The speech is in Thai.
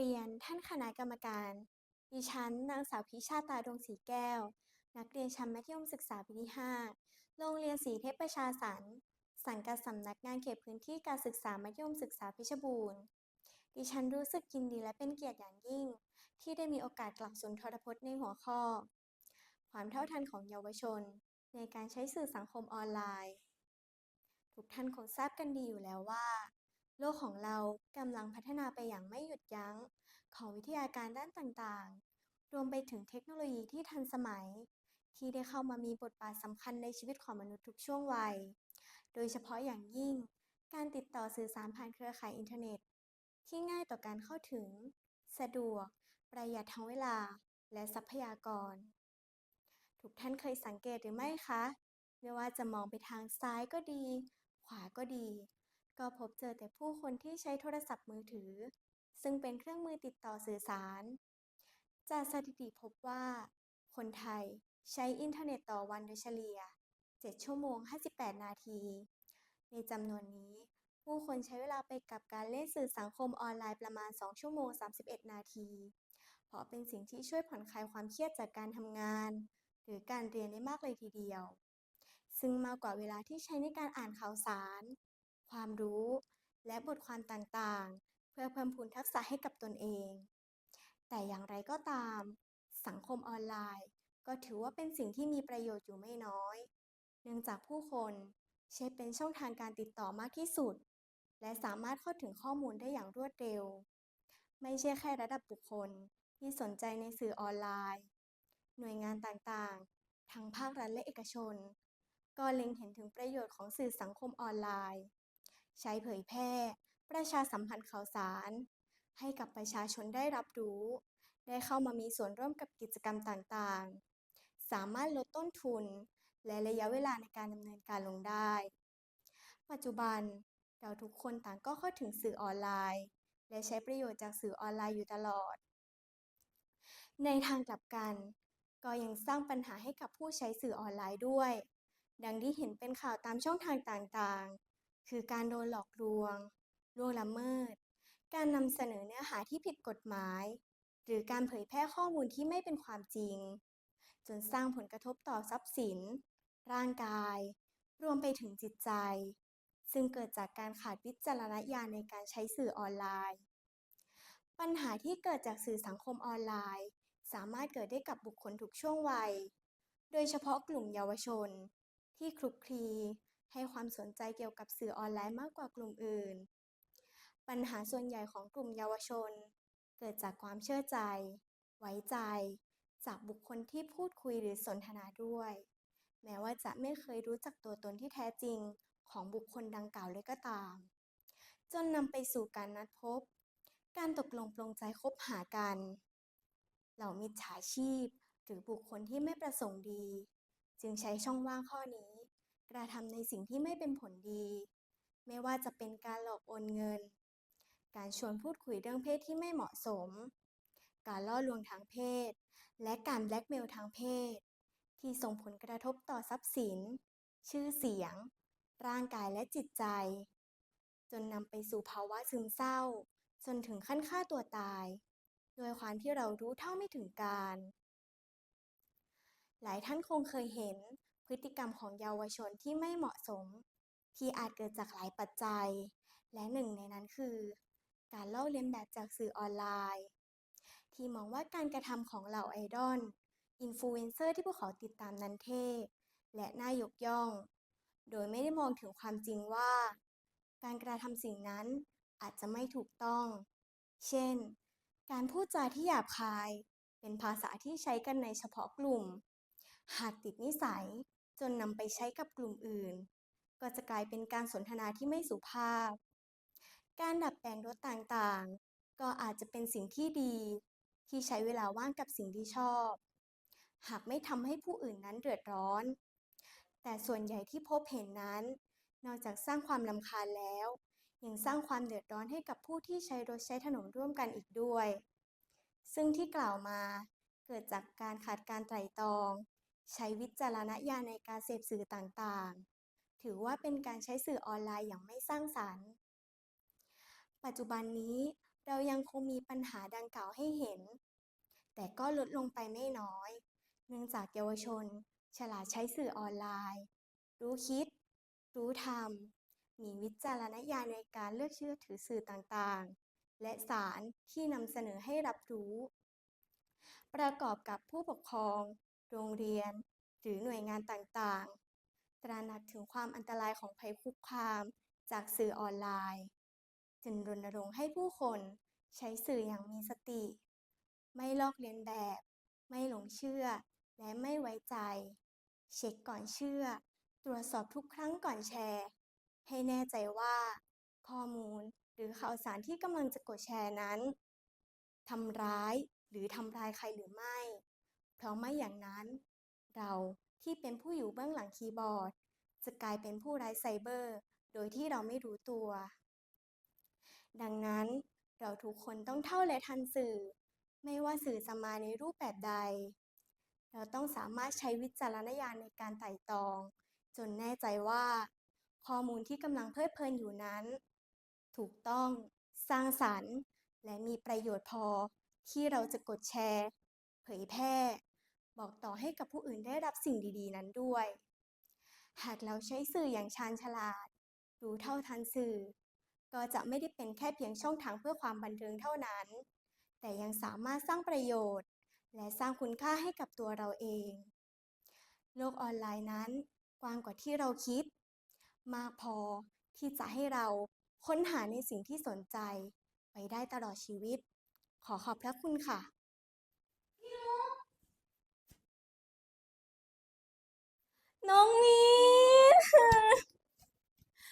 เรียนท่านคณะกรรมการ ดิฉันนางสาวพิชาตาดวงศรีแก้ว นักเรียนชั้นมัธยมศึกษาปีที่ 5 โรงเรียนศรีเทพประชาสรรค์สังกัดสำนักงานเขตพื้นที่การศึกษามัธยมศึกษาเพชรบูรณ์ ดิฉันรู้สึกยินดีและเป็นเกียรติอย่างยิ่ง ที่ได้มีโอกาสกล่าวสุนทรพจน์ในหัวข้อ ความเท่าทันของเยาวชน ในการใช้สื่อสังคมออนไลน์ ทุกท่านคงทราบกันดีอยู่แล้วว่า โลกของเรากำลังพัฒนาไปอย่างไม่หยุดยั้ง ของวิทยาการด้านต่างๆ รวมไปถึงเทคโนโลยีที่ทันสมัย ที่ได้เข้ามามีบทบาทสำคัญในชีวิตของมนุษย์ทุกช่วงวัย โดยเฉพาะอย่างยิ่ง การติดต่อสื่อสารผ่านเครือข่ายอินเทอร์เน็ต ที่ง่ายต่อการเข้าถึง สะดวก ประหยัดทั้งเวลา และทรัพยากร ทุกท่านเคยสังเกตหรือไม่คะ ไม่ว่าจะมองไปทางซ้ายก็ดี ขวาก็ดี ก็พบเจอแต่ผู้คนที่ใช้โทรศัพท์มือถือ ซึ่งเป็นเครื่องมือติดต่อสื่อสาร จากสถิติพบว่า คนไทยใช้อินเทอร์เน็ตต่อวันโดยเฉลี่ย 7 ชั่วโมง 58 นาที ในจำนวนนี้ ผู้คนใช้เวลาไปกับการเล่นสื่อสังคมออนไลน์ประมาณ 2 ชั่วโมง 31 นาที เพราะเป็นสิ่งที่ช่วยผ่อนคลายความเครียดจากการทำงาน หรือการเรียนได้มากเลยทีเดียว ซึ่งมากกว่าเวลาที่ใช้ในการอ่านข่าวสาร ความรู้ และบทความต่างๆ เพื่อเพิ่มพูนทักษะให้กับตนเอง แต่อย่างไรก็ตาม สังคมออนไลน์ ก็ถือว่าเป็นสิ่งที่มีประโยชน์อยู่ไม่น้อย เนื่องจากผู้คนใช้เป็นช่องทางการติดต่อมากที่สุด และสามารถเข้าถึงข้อมูลได้อย่างรวดเร็ว ไม่ใช่แค่ระดับบุคคลที่สนใจในสื่อออนไลน์ หน่วยงานต่างๆ ทั้งภาครัฐและเอกชน ก็เล็งเห็นถึงประโยชน์ของสื่อสังคมออนไลน์ ใช้เผยแพร่ ประชาสัมพันธ์ข่าวสาร ให้กับประชาชนได้รับรู้ ได้เข้ามามีส่วนร่วมกับกิจกรรมต่างๆ สามารถลดต้นทุน และระยะเวลาในการดำเนินการลงได้ ปัจจุบันเราทุกคนต่างก็เข้าถึงสื่อออนไลน์ และใช้ประโยชน์จากสื่อออนไลน์อยู่ตลอด ในทางกลับกัน ก็ยังสร้างปัญหาให้กับผู้ใช้สื่อออนไลน์ด้วย ดังที่เห็นเป็นข่าวตามช่องทางต่างๆ คือการโดนหลอกลวงล่วงละเมิด การนำเสนอเนื้อหาที่ผิดกฎหมาย หรือการเผยแพร่ข้อมูลที่ไม่เป็นความจริง จนสร้างผลกระทบต่อทรัพย์สิน ร่างกาย รวมไปถึงจิตใจ ซึ่งเกิดจากการขาดวิจารณญาณในการใช้สื่อออนไลน์ ปัญหาที่เกิดจากสื่อสังคมออนไลน์ สามารถเกิดได้กับบุคคลทุกช่วงวัย โดยเฉพาะกลุ่มเยาวชน ที่คลุกคลี ให้ความสนใจเกี่ยวกับสื่อออนไลน์มากกว่ากลุ่มอื่น ปัญหาส่วนใหญ่ของกลุ่มเยาวชน เกิดจากความเชื่อใจ ไว้ใจ จากบุคคลที่พูดคุยหรือสนทนาด้วย แม้ว่าจะไม่เคยรู้จักตัวตนที่แท้จริงของบุคคลดังกล่าวเลยก็ตาม จนนำไปสู่การนัดพบ การตกลงปลงใจคบหากัน เหล่ามิจฉาชีพหรือบุคคลที่ไม่ประสงค์ดี จึงใช้ช่องว่างข้อนี้ กระทำในสิ่งที่ไม่เป็นผลดี ไม่ว่าจะเป็นการหลอกโอนเงิน การชวนพูดคุยเรื่องเพศที่ไม่เหมาะสม การล่อลวงทางเพศ และการแบล็กเมลทางเพศ ที่ส่งผลกระทบต่อทรัพย์สิน ชื่อเสียง ร่างกายและจิตใจ จนนำไปสู่ภาวะซึมเศร้า จนถึงขั้นฆ่าตัวตาย โดยความที่เรารู้เท่าไม่ถึงการ หลายท่านคงเคยเห็น พฤติกรรมของเยาวชนที่ไม่เหมาะสม ที่อาจเกิดจากหลายปัจจัย และหนึ่งในนั้นคือ การเลอกเลียนแบบจากสื่อออนไลน์ ที่มองว่าการกระทำของเหล่าไอดอลอินฟลูเอนเซอร์ที่พวกเขาติดตามนั้นเท่และน่ายกย่อง โดยไม่ได้มองถึงความจริงว่า การกระทำสิ่งนั้นอาจจะไม่ถูกต้อง เช่น การพูดจาที่หยาบคาย เป็นภาษาที่ใช้กันในเฉพาะกลุ่ม หากติดนิสัย จนนำไปใช้กับกลุ่มอื่น ก็จะกลายเป็นการสนทนาที่ไม่สุภาพ การดัดแปลงรถต่างๆ ก็อาจจะเป็นสิ่งที่ดี ที่ใช้เวลาว่างกับสิ่งที่ชอบ หากไม่ทำให้ผู้อื่นนั้นเดือดร้อน แต่ส่วนใหญ่ที่พบเห็นนั้น นอกจากสร้างความรำคาญแล้วยังสร้างความเดือดร้อนให้กับผู้ที่ใช้รถใช้ถนนร่วมกันอีกด้วย ซึ่งที่กล่าวมาเกิดจากการขาดการไตร่ตรอง ใช้วิจารณญาณในการเสพสื่อต่างๆ ถือว่าเป็นการใช้สื่อออนไลน์อย่างไม่สร้างสรรค์ ปัจจุบันนี้เรายังคงมีปัญหาดังกล่าวให้เห็น แต่ก็ลดลงไปไม่น้อย เนื่องจากเยาวชน ฉลาดใช้สื่อออนไลน์ รู้คิด รู้ทำ มีวิจารณญาณในการเลือกเชื่อถือสื่อต่างๆ และสารที่นำเสนอให้รับรู้ ประกอบกับผู้ปกครอง โรงเรียน หรือหน่วยงานต่างๆ ตระหนักถึงความอันตรายของภัยคุกคามจากสื่อออนไลน์ จึงรณรงค์ให้ผู้คนใช้สื่ออย่างมีสติ ไม่ลอกเลียนแบบ ไม่หลงเชื่อ และไม่ไว้ใจ เช็คก่อนเชื่อ ตรวจสอบทุกครั้งก่อนแชร์ ให้แน่ใจว่า ข้อมูลหรือข่าวสารที่กำลังจะกดแชร์นั้นทำร้ายหรือทำลายใครหรือไม่ ราะไม่อย่างนั้น เราที่เป็นผู้อยู่เบื้องหลังคีย์บอร์ด จะกลายเป็นผู้ไร้ไซเบอร์ โดยที่เราไม่รู้ตัว ดังนั้นเราทุกคนต้องเท่าและทันสื่อ ไม่ว่าสื่อจะมาในรูปแบบใด เราต้องสามารถใช้วิจารณญาณในการไต่ตอง จนแน่ใจว่า ข้อมูลที่กำลังเพลิดเพลินอยู่นั้น ถูกต้องสร้างสรรค์ และมีประโยชน์พอที่เราจะกดแชร์ เผยแพร่ บอกต่อให้กับผู้อื่นได้รับสิ่งดีๆ นั้นด้วย หากเราใช้สื่ออย่างชาญฉลาด รู้เท่าทันสื่อ ก็จะไม่ได้เป็นแค่เพียงช่องทางเพื่อความบันเทิงเท่านั้น แต่ยังสามารถสร้างประโยชน์ และสร้างคุณค่าให้กับตัวเราเอง โลกออนไลน์นั้น กว้างกว่าที่เราคิด มากพอที่จะให้เราค้นหาในสิ่งที่สนใจ ไปได้ตลอดชีวิต ขอขอบพระคุณค่ะ น้องมีน